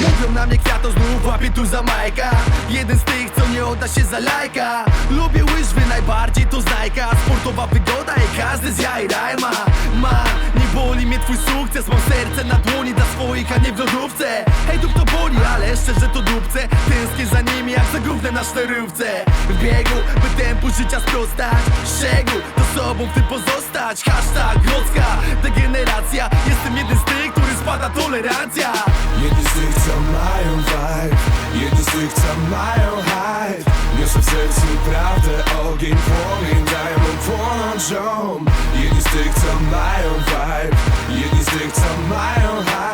Mówią na mnie kwiato, znów łapie tu za majka. Jeden z tych, co nie odda się za lajka. Lubię łyżwy, najbardziej to znajka. Sportowa wygoda i każdy z jaj rajma Ma, nie boli mnie twój sukces. Mam serce na dłoni dla swoich, a nie w lodówce. Hej, dup to boli, ale szczerze to dupce. Tęsknię za nimi jak za gównem na szterówce W biegu, by tempu życia sprostać. Szczegół, to sobą w tym pozostać. Hashtag grodzka degeneracja. Jestem jeden z tych, który spada tolerancja Jedni z tych, co mają hype Niosę w sercu prawdę, vibe. Jedni z tych, co mają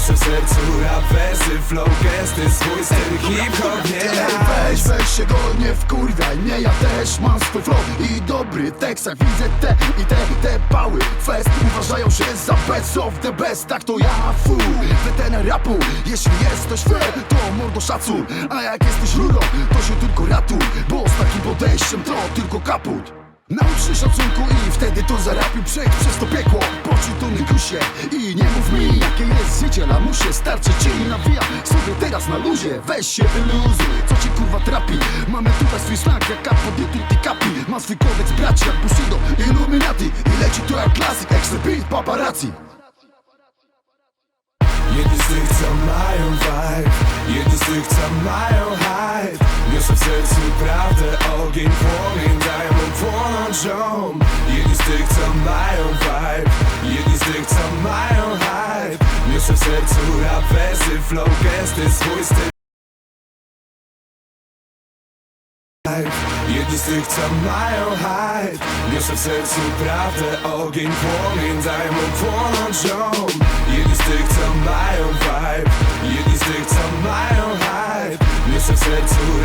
Niosę w sercu rap, wersy, flow, gesty Swój styl, hip-hop, nie hype weź, weź się go nie wkurwiaj mnie Ja też mam swój flow i dobry tekst Jak widzę te i te, te pały. Fest uważają się za best of the best Tak to ja, fu, weteran rapu Jeśli jesteś fair, to mordo szacun A jak jesteś rurą, to się tylko ratuj Bo z takim podejściem to tylko kaput Się szacunku i wtedy to zarapił Przejdź przez to piekło, poczuj to nykusie I nie mów mi jakie jest życie. Lamusie, starczy ci nawijam sobie teraz na luzie. Weź się wyluzuj, co ci kurwa trapi? Mamy tutaj swój slang jak kapo tutti capi Ma swój kodeks braci jak Bushido Illuminati. I leci to jak klasyk Extra beat paparazzi. Jedni z tych, co mają vibe Jedni z tych, co mają hype Niosę w sercu prawdę, ogień, płomień Dają mu płonąć ziom Jedni z tych, co mają vibe Jedni z tych, co mają hype. Niosę w sercu rap, flow, gesty Swój styl. Jedni z tych, co mają hype. Niosę w sercu prawdę, ogień, płomień Dają mu płonąć ziom Jedni z tych, co mają vibe Jedni z tych, co mają hype. Niosę w sercu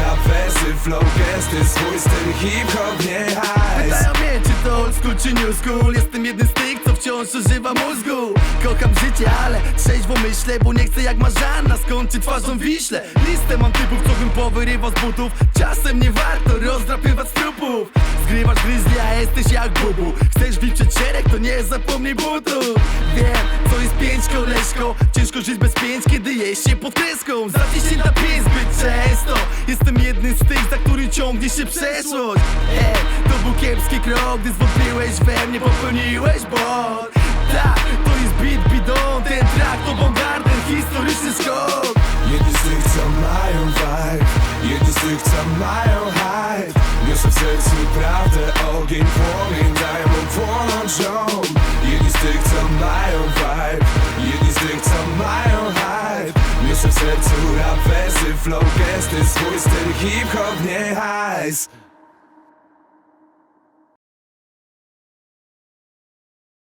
flow, gesty Swój styl, hip-hop, nie hajs. Pytają mnie, czy to old school, czy new school? Jestem jednym z tych, co wciąż używa mózgu. Kocham życie, ale trzeźwo myślę Bo nie chcę jak Marzanna skończyć twarzą Wiśle. Listę mam typów, co bym powyrywał z butów. Czasem nie warto rozdrapywać trupów. Zgrywasz grizzly, a jesteś jak bubu. Chcesz bić przed szereg, to nie zapomnij butów. Wiem, co jest pięć koleżko. Ciężko żyć bez pięć, kiedy jest się pod kreską. Zaciśnięta pięć zbyt często. Jestem jednym z tych, za który ciągnie się przeszłość. Ej, to był kiepski krok, gdy zwątpiłeś we mnie, popełniłeś błąd. Tak, to jest beat bidon, ten track to bombarder, historyczny skok. Jedni z tych, co mają vibe Jedni z tych, co mają hype. Niosę w sercu prawdę, ogień, płomień Dają mu płonąć ziom Jedni z tych, co mają vibe Jedni z tych, co mają hype. Niosę w sercu rap, wersy, flow, gesty Swój styl, hip-hop, nie hajs